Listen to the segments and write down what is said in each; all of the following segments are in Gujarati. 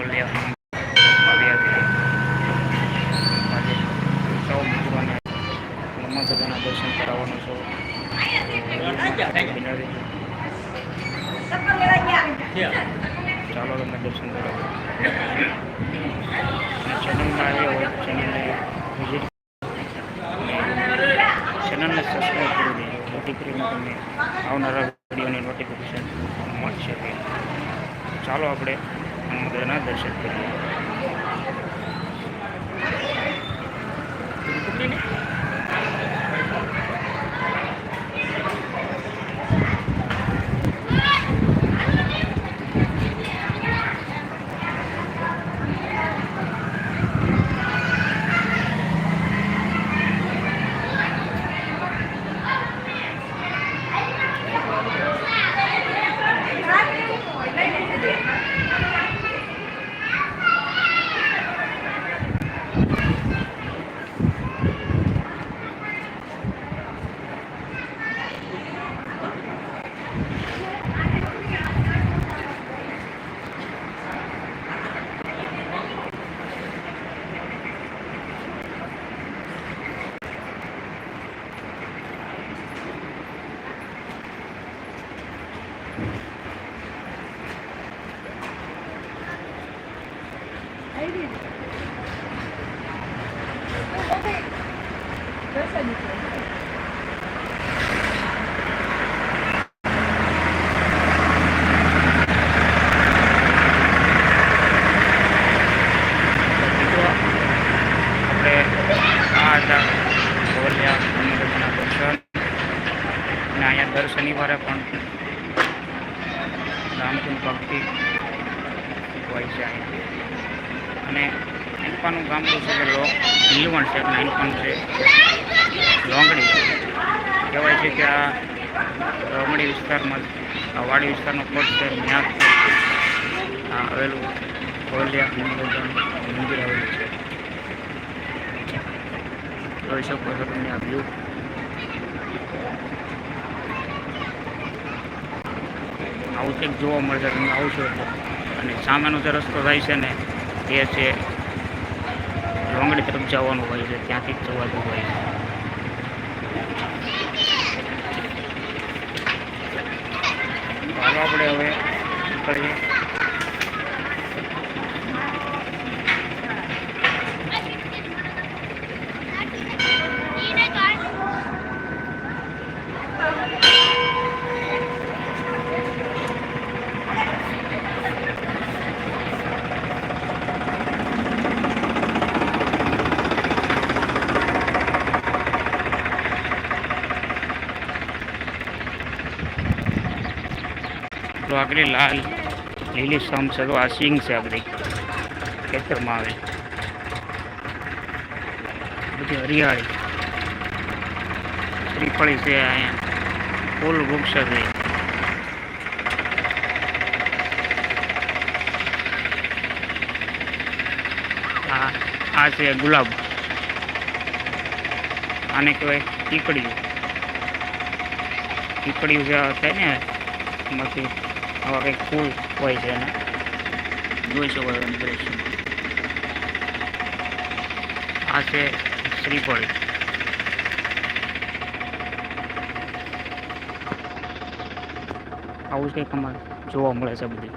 છે આજે સૌ મિત્રોને દર્શન કરાવવાનો છો ચાલો તમે દર્શન કરાવો ચેનલમાં આવ્યા હોય ચેનલને વિઝિટ ચેનલને સબસ્ક્રાઈબ કરી દેજો જેથી કરીને તમને ચાલો આપણે હનુમાનના દર્શન કરીએ દર શનિવારે પણ રામચંદ ભક્તિ હોય છે અહીંયા અને એનપાનું ગામ એવું છે કે લો લીલવણ છે અને એનપાનું છે. લોંગડી કહેવાય છે કે આ લોંગડી વિસ્તારમાં આ વાડી વિસ્તારનો પ્લોટ છે ત્યાં આ આવેલું કોલિયા મંદિર આવેલું છે. જોઈ શકો છો તમે આ વ્યૂ આવું કંઈક જોવા મળશે, તમે આવશો અને સામેનો જે રસ્તો થાય છે ને એ છે રોંગડી તરફ જવાનું હોય છે, ત્યાંથી જ જવાનું હોય છે. આપણે હવે નીકળીએ. તો આગળ લાલ, લીલી સમ છે તો આ સિંગ છે આ બધી ખેતરમાં આવે. બધી હરિયાળી. શ્રીફળી છે અહીંયા. ફૂલ વૃક્ષ છે. આ છે ગુલાબ. આને કહેવાય ચીકડીયું ચીકડીયું જે થાય ને, એમાંથી આવા કંઈક ફૂલ હોય છે એને. જોઈ શકો છો તમે દ્રશ્ય આ છે શ્રીફળ. આવું જ કંઈક અમારે જોવા મળે છે બધી.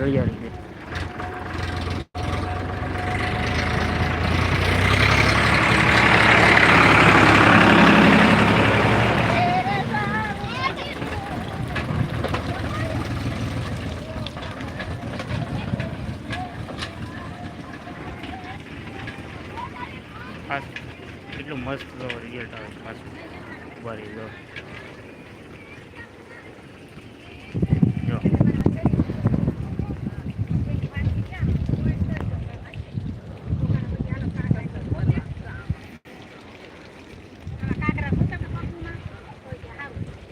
હરિયાળી છે ખાસ. કેટલું મસ્ત રિઝલ્ટ આવે પાછું ઊભા રહી